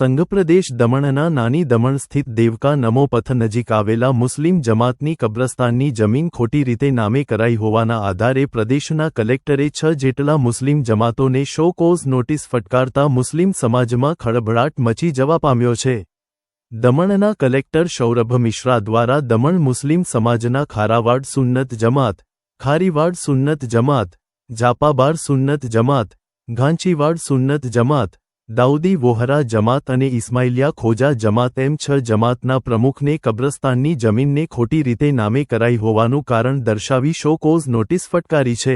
સંઘપ્રદેશ દમણના નાની દમણ સ્થિત દેવકા નમોપથ નજીક આવેલા મુસ્લિમ જમાતની કબ્રસ્તાનની જમીન ખોટી રીતે નામે કરાઈ હોવાના આધારે પ્રદેશના કલેક્ટરે છ જેટલા મુસ્લિમ જમાતોને શો કોઝ નોટિસ ફટકારતા મુસ્લિમ સમાજમાં ખળભળાટ મચી જવા પામ્યો છે. દમણના કલેક્ટર સૌરભ મિશ્રા દ્વારા દમણ મુસ્લિમ સમાજના ખારાવાડ સુન્નત જમાત, ખારીવાડ સુન્નત જમાત, જાપાબાર સુન્નત જમાત, ઘાંચીવાડ સુન્નત જમાત દાઉદી વોહરા જમાત અને ઇસ્માઇલિયા ખોજા જમાત એમ છ જમાતના પ્રમુખને કબ્રસ્તાનની જમીનને ખોટી રીતે નામે કરાઈ હોવાનું કારણ દર્શાવી શો કોઝ નોટિસ ફટકારી છે.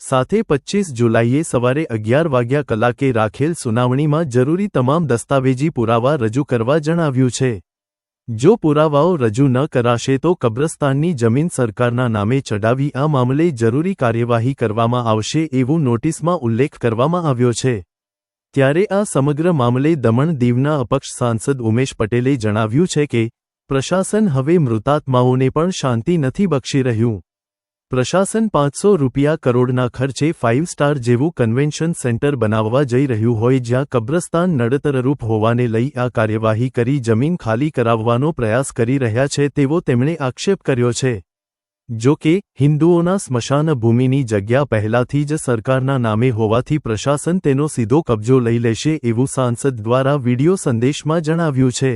સાથે પચ્ચીસ જુલાઈએ સવારે અગિયાર વાગ્યા કલાકે રાખેલ સુનાવણીમાં જરૂરી તમામ દસ્તાવેજી પુરાવા રજૂ કરવા જણાવ્યું છે. જો પુરાવાઓ રજૂ ન કરાશે તો કબ્રસ્તાનની જમીન સરકારના નામે ચડાવી આ મામલે જરૂરી કાર્યવાહી કરવામાં આવશે એવું નોટિસમાં ઉલ્લેખ કરવામાં આવ્યો છે. ત્યારે આ સમગ્ર મામલે દમણ દીવના અપક્ષ સાંસદ ઉમેશ પટેલે જણાવ્યું છે કે, પ્રશાસન હવે મૃતાત્માઓને પણ શાંતિ નથી બક્ષી રહ્યું. પ્રશાસન પાંચસો રૂપિયા કરોડના ખર્ચે ફાઇવ સ્ટાર જેવું કન્વેન્શન સેન્ટર બનાવવા જઈ રહ્યું હોય જ્યાં કબ્રસ્તાન નડતરરૂપ હોવાને લઈ આ કાર્યવાહી કરી જમીન ખાલી કરાવવાનો પ્રયાસ કરી રહ્યા છે તેવો તેમણે આક્ષેપ કર્યો છે. જો કે, હિન્દુઓના સ્મશાન ભૂમિની જગ્યા પહેલાથી જ સરકારના નામે હોવાથી પ્રશાસન તેનો સીધો કબજો લઈ લેશે એવું સાંસદ દ્વારા વિડિયો સંદેશમાં જણાવ્યું છે.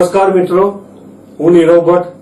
નમસ્કાર મિત્રો, હું નીરવ ભટ્ટ